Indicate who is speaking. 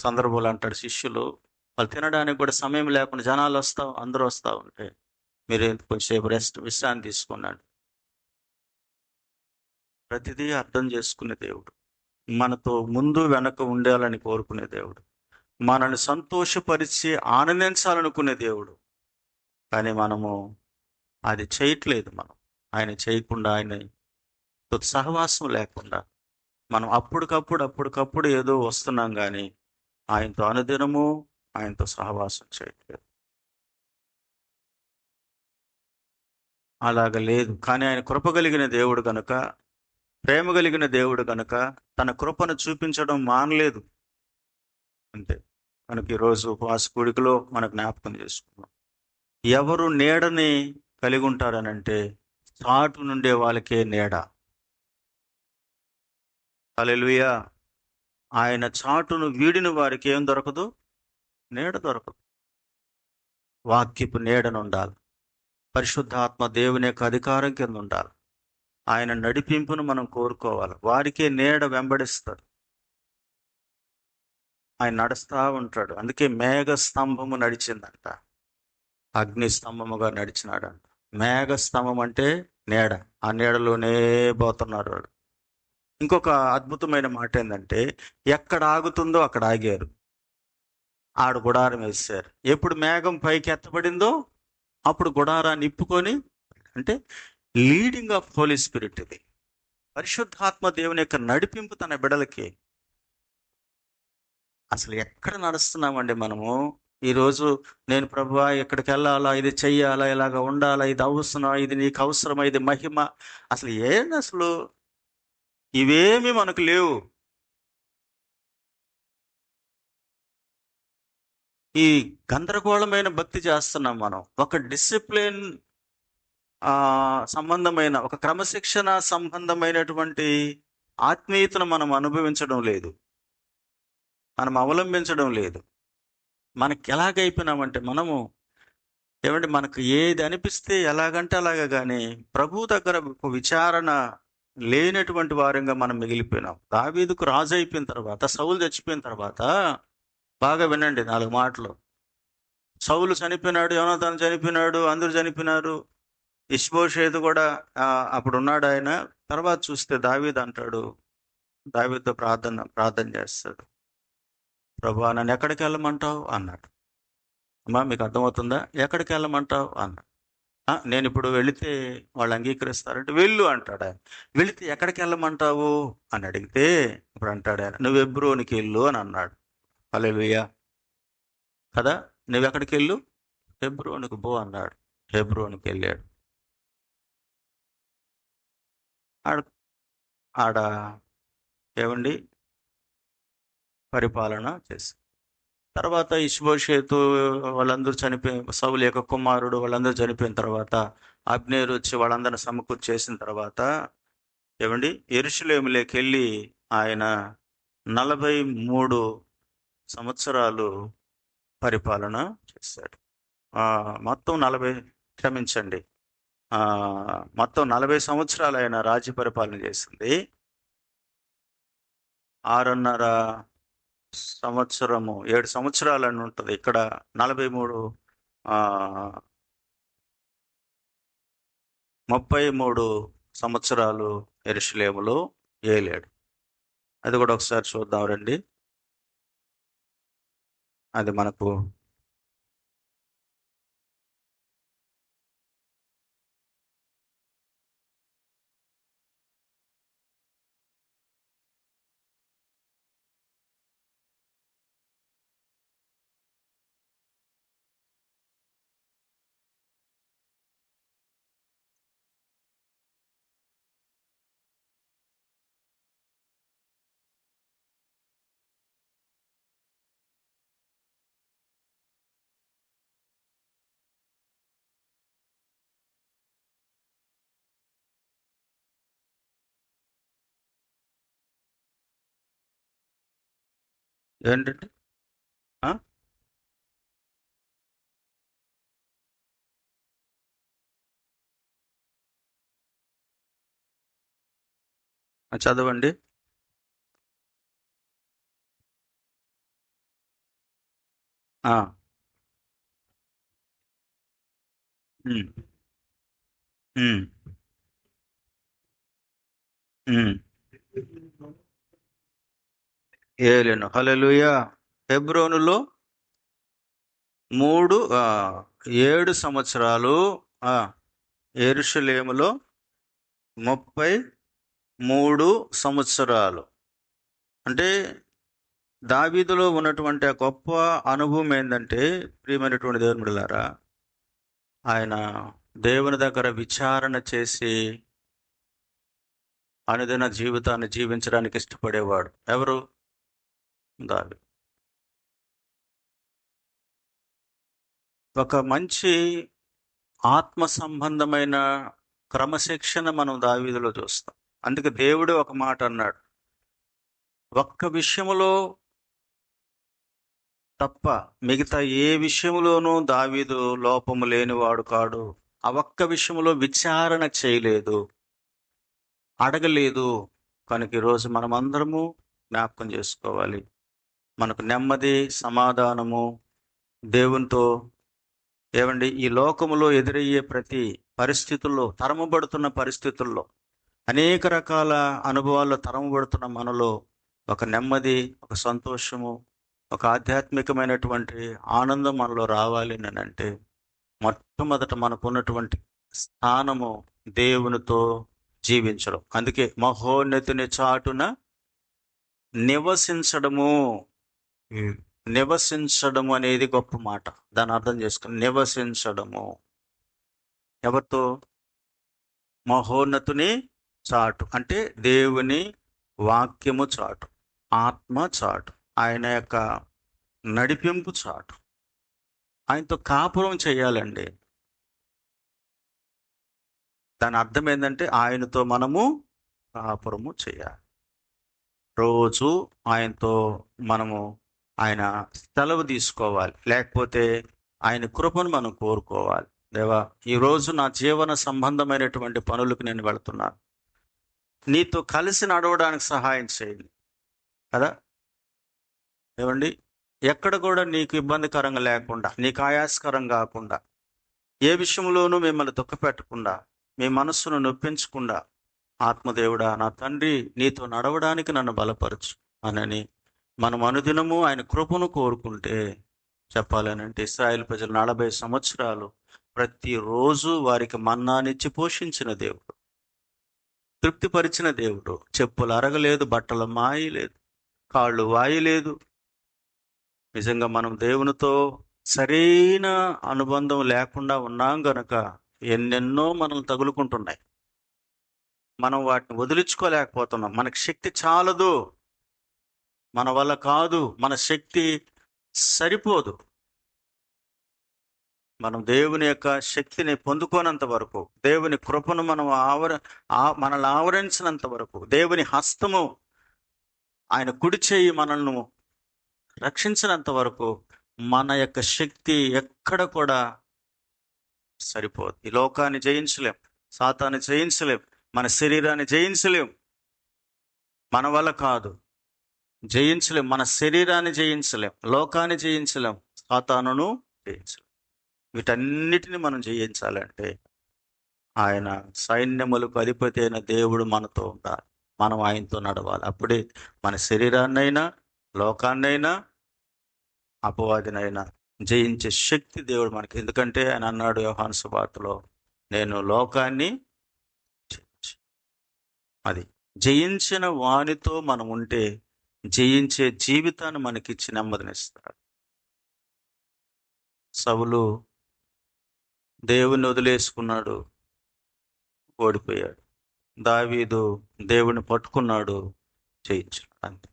Speaker 1: సందర్భంలో అంటాడు శిష్యులు వాళ్ళు తినడానికి కూడా సమయం లేకుండా జనాలు వస్తా అందరూ వస్తూ ఉంటే మీరు కొంచెంసేపు రెస్ట్ విశ్రాంతి తీసుకున్నాడు? ప్రతిదీ అర్థం చేసుకునే దేవుడు. మనతో ముందు వెనక ఉండాలని కోరుకునే దేవుడు. మనల్ని సంతోషపరిచి ఆనందించాలనుకునే దేవుడు. కానీ మనము అది చేయట్లేదు మనం. ఆయన చేయకుండా ఆయన సహవాసం లేకుండా మనం అప్పటికప్పుడు అప్పటికప్పుడు ఏదో వస్తున్నాం కానీ ఆయనతో అనుదినము ఆయనతో సహవాసం చేయట్లేదు. అలాగ లేదు. కానీ ఆయన కృప కలిగిన దేవుడు కనుక ప్రేమ కలిగిన దేవుడు కనుక తన కృపను చూపించడం మానలేదు. అంతే. మనకి ఈరోజు ఉపవాస కూడికలో మన జ్ఞాపకం చేసుకున్నాం ఎవరు నీడని కలిగి ఉంటారనంటే చాటు నుండే వాళ్ళకే నీడ. అలెలుయా ఆయన చాటును వీడిన వారికి ఏం దొరకదు? నీడ దొరకదు. వాక్యపు నీడనుండాలి. పరిశుద్ధాత్మ దేవుని యొక్క అధికారం కింద ఉండాలి ఆయన నడిపింపును మనం కోరుకోవాలి. వారికే నీడ వెంబడిస్తారు ఆయన నడుస్తూ ఉంటాడు. అందుకే మేఘ స్తంభము నడిచిందంట. అగ్ని స్తంభముగా నడిచినాడంట. మేఘ స్తంభం అంటే నీడ. ఆ నీడలోనే పోతున్నాడు వాడు. ఇంకొక అద్భుతమైన మాట ఏంటంటే ఎక్కడ ఆగుతుందో అక్కడ ఆగారు. ఆడు గుడారం వేశారు. ఎప్పుడు మేఘం పైకి ఎత్తబడిందో అప్పుడు గుడారాన్ని ఇప్పుకొని అంటే లీడింగ్ ఆఫ్ హోలీ స్పిరిట్ ఇది. పరిశుద్ధాత్మ దేవుని యొక్క నడిపింపు తన బిడలకి. అసలు ఎక్కడ నడుస్తున్నామండి మనము? ఈరోజు నేను ప్రభు ఎక్కడికి వెళ్ళాలా? ఇది చెయ్యాలా? ఇలాగ ఉండాలా? ఇది అవసరం ఇది నీకు అవసరమా? ఇది మహిమ? అసలు ఏంది అసలు ఇవేమి మనకు లేవు. ఈ గందరగోళమైన భక్తి చేస్తున్నాం మనం. ఒక డిసిప్లిన్ సంబంధమైన ఒక క్రమశిక్షణ సంబంధమైనటువంటి ఆత్మీయతను మనం అనుభవించడం లేదు. మనం అవలంబించడం లేదు. మనకి ఎలాగైపోయినామంటే మనము ఏమంటే మనకు ఏది అనిపిస్తే ఎలాగంటే అలాగా కానీ ప్రభు దగ్గర ఒక విచారణ లేనటువంటి వారంగా మనం మిగిలిపోయినాం. దావీదుకు రాజు అయిపోయిన తర్వాత సౌలు చచ్చిపోయిన తర్వాత బాగా వినండి నాలుగు మాటలు. సౌలు చనిపోయినాడు యోనాథాన్ చనిపోయినాడు అందరూ చనిపోయినారు. ఇష్బోషేదు కూడా అప్పుడు ఉన్నాడు ఆయన. తర్వాత చూస్తే దావీద్ అంటాడు దావీద్తో ప్రార్థన ప్రార్థన చేస్తాడు. ప్రభు నన్ను ఎక్కడికి వెళ్ళమంటావు? అన్నాడు. అమ్మా మీకు అర్థమవుతుందా? ఎక్కడికి వెళ్ళమంటావు? అన్నాడు. నేను ఇప్పుడు వెళితే వాళ్ళు అంగీకరిస్తారంటే వెళ్ళు అంటాడు? ఆయన వెళితే ఎక్కడికి వెళ్ళమంటావు? అని అడిగితే ఇప్పుడు అంటాడు ఆయన నువ్వు ఎబ్రోనికి వెళ్ళు అని అన్నాడు. అలెలుయ్యా కదా? నువ్వు ఎక్కడికి వెళ్ళు? హెబ్రోనికి బో అన్నాడు. హెబ్రోనికి వెళ్ళాడు. ఆడ ఆడ ఏమండి? పరిపాలన చేసి తర్వాత ఇష్బోషేతు వాళ్ళందరూ చనిపోయి సౌలు యొక్క కుమారుడు వాళ్ళందరూ చనిపోయిన తర్వాత అబ్నేరు వచ్చి వాళ్ళందరిని సమకూర్చేసిన తర్వాత ఏమండి? ఎరుషులేములోకి వెళ్ళి ఆయన నలభై మూడు సంవత్సరాలు పరిపాలన చేశాడు. మొత్తం నలభై క్షమించండి. మొత్తం నలభై సంవత్సరాలు ఆయన రాజ్య పరిపాలన చేసింది. ఆరున్నర సంవత్సరము ఏడు సంవత్సరాలు అని ఉంటుంది. ఇక్కడ నలభై మూడు ఆ, ముప్పై మూడు సంవత్సరాలు ఎరుషులేములో ఏలాడు. అది కూడా ఒకసారి చూద్దాం రండి. అది మనకు ఏంటంటే ఆ? చదవండి. ఆ. ఏలేను. హలలుయ హెబ్రోనులో మూడు ఏడు సంవత్సరాలు ఆ, ఎరుషలేములో ముప్పై మూడు సంవత్సరాలు. అంటే దావీదులో ఉన్నటువంటి ఆ గొప్ప అనుభవం ఏంటంటే ప్రియమైనటువంటి దేవుని బిడ్డలారా ఆయన దేవుని దగ్గర విచారణ చేసి అనుదిన జీవితాన్ని జీవించడానికి ఇష్టపడేవాడు. ఎవరు? దావి ఒక మంచి ఆత్మ సంబంధమైన క్రమశిక్షణ మనం దావీదులో చూస్తాం. అందుకే దేవుడు ఒక మాట అన్నాడు. ఒక్క విషయములో తప్ప మిగతా ఏ విషయంలోనూ దావీదు లోపము లేనివాడు కాడు. ఆ ఒక్క విషయంలో విచారణ చేయలేదు. అడగలేదు. కనుక ఈరోజు మనం అందరము జ్ఞాపకం చేసుకోవాలి. మనకు నెమ్మది సమాధానము దేవునితో ఏమండి ఈ లోకములో ఎదురయ్యే ప్రతి పరిస్థితుల్లో తరమబడుతున్న పరిస్థితుల్లో అనేక రకాల అనుభవాల్లో తరమబడుతున్న మనలో ఒక నెమ్మది ఒక సంతోషము ఒక ఆధ్యాత్మికమైనటువంటి ఆనందం మనలో రావాలి అంటే మొట్టమొదట మనకున్నటువంటి స్థానము దేవునితో జీవించడం. అందుకే మహోన్నతిని చాటున నివసించడము. నివసించడము అనేది గొప్ప మాట. దాన్ని అర్థం చేసుకుని నివసించడము. ఎవరితో? మహోన్నతుని చాటు. అంటే దేవుని వాక్యము చాటు. ఆత్మ చాటు. ఆయన యొక్క నడిపింపు చాటు. ఆయనతో కాపురం చేయాలండి. దాని అర్థం ఏంటంటే ఆయనతో మనము కాపురము చేయాలి. రోజు ఆయనతో మనము ఆయన సెలవు తీసుకోవాలి. లేకపోతే ఆయన కృపను మనం కోరుకోవాలి. దేవా ఈరోజు నా జీవన సంబంధమైనటువంటి పనులకు నేను వెళుతున్నాను. నీతో కలిసి నడవడానికి సహాయం చేయండి. కదా? ఏమండి? ఎక్కడ కూడా నీకు ఇబ్బందికరంగా లేకుండా నీకు ఆయాస్కరం కాకుండా ఏ విషయంలోనూ మిమ్మల్ని దుఃఖపెట్టకుండా మీ మనస్సును నొప్పించకుండా ఆత్మదేవుడా నా తండ్రి నీతో నడవడానికి నన్ను బలపరచు. అనని మనం అనుదినము ఆయన కృపను కోరుకుంటే చెప్పాలనంటే ఇస్రాయేల్ ప్రజలు నలభై సంవత్సరాలు ప్రతిరోజు వారికి మన్నానిచ్చి పోషించిన దేవుడు. తృప్తిపరిచిన దేవుడు. చెప్పులు అరగలేదు బట్టలు మాయలేదు కాళ్ళు వాయలేదు. నిజంగా మనం దేవునితో సరైన అనుబంధం లేకుండా ఉన్నాం గనక ఎన్నెన్నో మనల్ని తగులుకుంటున్నాయి. మనం వాటిని వదిలించుకోలేకపోతున్నాం. మనకి శక్తి చాలదు. మన వల్ల కాదు మన శక్తి సరిపోదు. మనం దేవుని యొక్క శక్తిని పొందుకోనంత వరకు దేవుని కృపను మనం ఆవర మనల్ని ఆవరించినంత వరకు దేవుని హస్తము ఆయన కుడి చేయి మనల్ని రక్షించినంత వరకు మన యొక్క శక్తి ఎక్కడ కూడా సరిపోదు. ఈ లోకాన్ని జయించలేం సాతాన్ని జయించలేం మన శరీరాన్ని జయించలేం. మన వల్ల కాదు. జయించలేం. మన శరీరాన్ని జయించలేం. లోకాన్ని జయించలేం. సాతానును జయించలేం. వీటన్నిటిని మనం జయించాలంటే ఆయన సైన్యములకు అధిపతి అయిన దేవుడు మనతో ఉండాలి. మనం ఆయనతో నడవాలి. అప్పుడే మన శరీరాన్నైనా లోకాన్నైనా అపవాదినైనా జయించే శక్తి దేవుడు మనకి. ఎందుకంటే ఆయన అన్నాడు యోహాను సువార్తలో నేను లోకాన్ని జయించు. అది. జయించిన వానితో మనం ఉంటే జయించే జీవితాన్ని మనకిచ్చి నెమ్మదినిస్తాడు. సవులు దేవుని వదిలేసుకున్నాడు ఓడిపోయాడు. దావీదు దేవుని పట్టుకున్నాడు జయించాడు అంతే.